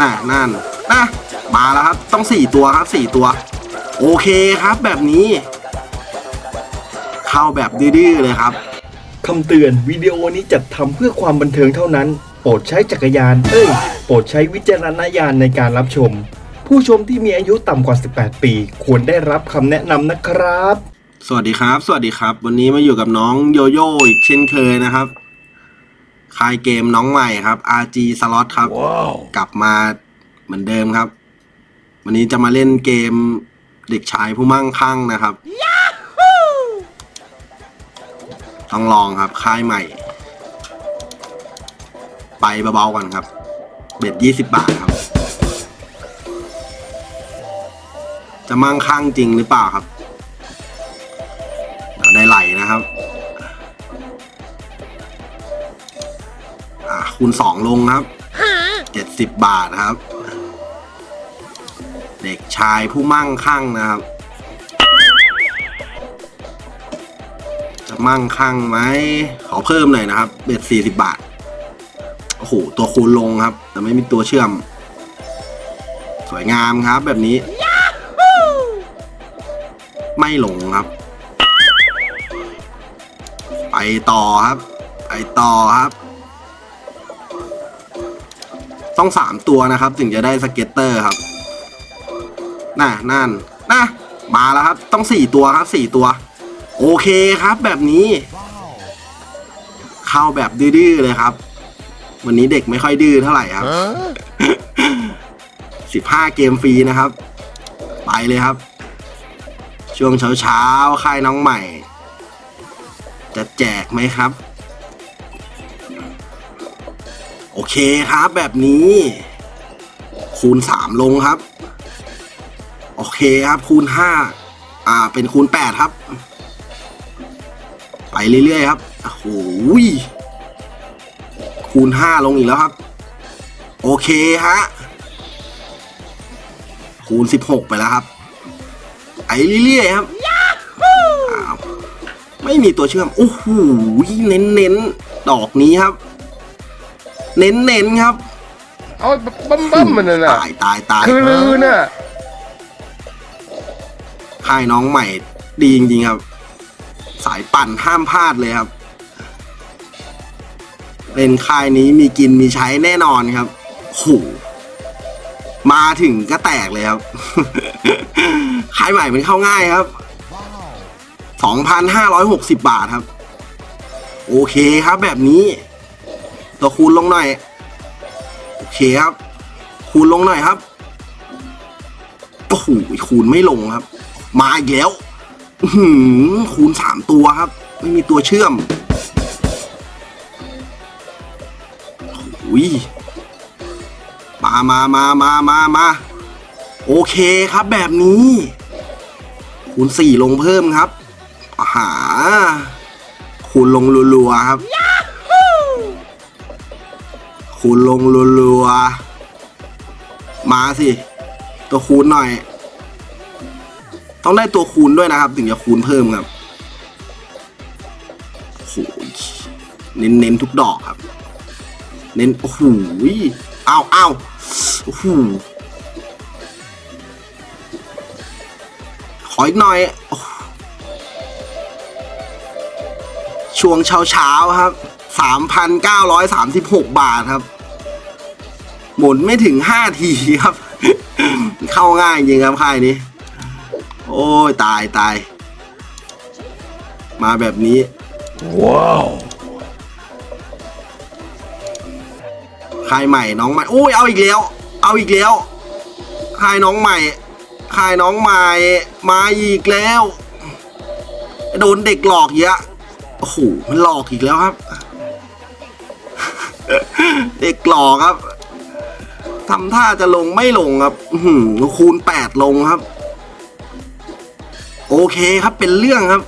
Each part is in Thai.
น่ะนั่นนะมาแล้วครับ ต้องสี่ตัวครับสี่ตัว โอเคครับแบบนี้ เข้าแบบดื้อๆเลยครับคำเตือนวิดีโอนี้จัดทำเพื่อความบันเทิงเท่านั้น โปรดใช้จักรยาน เอ้ย โปรดใช้วิจารณญาณในการรับชม ผู้ชมที่มีอายุต่ำกว่า 18 ปี ควรได้รับคำแนะนำนะครับ สวัสดีครับ สวัสดีครับ วันนี้มาอยู่กับน้องโยโย่อีกเช่นเคยนะครับ คลายเกมน้องใหม่ครับ RG Slot ครับกลับมาเหมือนเดิมครับ วันนี้จะมาเล่นเกมเด็กชายผู้มั่งคั่งนะครับต้องลองครับค่ายใหม่ ไปเบาๆก่อนครับ เบ็ดยี่สิบบาทครับ จะมั่งคั่งจริงหรือเปล่าครับ ได้ไหลนะครับ คูณสองลงครับเจ็ดสิบบาทครับ เด็กชายผู้มั่งคั่งนะครับ จะมั่งคั่งไหมขอเพิ่มหน่อยนะครับเบ็ดสี่สิบบาทโอ้โหตัวคูณลงครับ แต่ไม่มีตัวเชื่อม สวยงามครับแบบนี้ ไม่หลงครับ ไปต่อครับ ไปต่อครับ ต้องสามตัวนะครับ ถึงจะได้สเก็ตเตอร์ครับน่ะนั่นน่ะมาแล้วครับ ต้องสี่ตัวครับสี่ตัว โอเคครับแบบนี้ เข้าแบบดื้อๆเลยครับ วันนี้เด็กไม่ค่อยดื้อเท่าไหร่ครับสิบห้าเกมฟรีนะครับ ไปเลยครับ ช่วงเช้าๆค่ายน้องใหม่ จะแจกไหมครับ โอเคครับแบบนี้ คูณสามลงครับ โอเคครับคูณห้าอ่าเป็นคูณแปดครับ ไปเรื่อยๆครับโอ้โหยคูณห้าลงอีกแล้วครับ โอเคฮะคูณสิบหกไปแล้วครับไปเรื่อยๆครับอ้าวไม่มีตัวเชื่อมโอ้โหเน้นๆดอกนี้ครับ เน้นๆครับเอาบั้มบั้มมันน่ะนะตายตายตายคือลือน่ะค่ายน้องใหม่ดีจริงๆครับ สายปั่นห้ามพลาดเลยครับเป็นค่ายนี้มีกินมีใช้แน่นอนครับโหมาถึงก็แตกเลยครับ ค่ายใหม่มันเข้าง่ายครับ 2,560 บาทครับ โอเคครับแบบนี้ ตัวคูณลงหน่อย โอเคครับ คูณลงหน่อยครับ โอ้โหคูณไม่ลงครับ มาอีกแล้วหือคูณสามตัวครับ ไม่มีตัวเชื่อมโอ้ยมามามามามามาโอเคครับแบบนี้ คูณสี่ลงเพิ่มครับอาหาคูณลงรัวๆครับ คูณลงรัวๆมาสิ ตัวคูณหน่อย ต้องได้ตัวคูณด้วยนะครับ ถึงจะคูณเพิ่มครับโอ้โหเน้นเน้นทุกดอกครับ เน้นโอ้โหอ้าวอ้าวโอ้โหขออีกหน่อยอช่วงเช้าเช้าๆครับสามพันเก้าร้อยสามสิบหกบาทครับ หมุนไม่ถึงห้าทีครับ เข้าง่ายจริงครับค่ายนี้ โอ้ย ตายตาย มาแบบนี้ ว้าวค่ายใหม่น้องใหม่โอ้ย เอาอีกแล้ว เอาอีกแล้วค่ายน้องใหม่ค่ายน้องใหม่มาอีกแล้ว โดนเด็กหลอกเยอะโอ้โหมันหลอกอีกแล้วครับ เด็กหลอกครับ ทำท่าจะลงไม่ลงครับหือคูณแปดลงครับ โอเคครับเป็นเรื่องครับ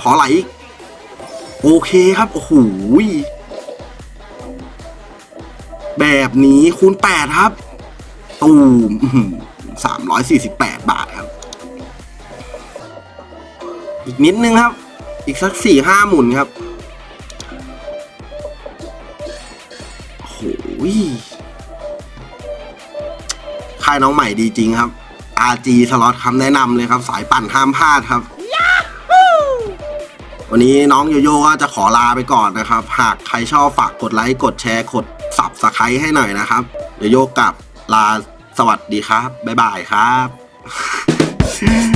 ขอไหล โอเคครับ โอ้โหแบบนี้คูณแปดครับ ตูมสามร้อยสี่สิบแปดบาทครับ อีกนิดนึงครับ อีกสักสี่ห้าหมุนครับ โอ้โหย ค่ายน้องใหม่ดีจริงครับ RG สล็อตคำแนะนำเลยครับ สายปั่นห้ามพลาดครับ วันนี้น้องโยโย่ก็จะขอลาไปก่อนนะครับ หากใครชอบฝากกดไลค์ กดแชร์ กดสับสไครต์ให้หน่อยนะครับโยโย่กลับลาสวัสดีครับ บ๊ายบายครับ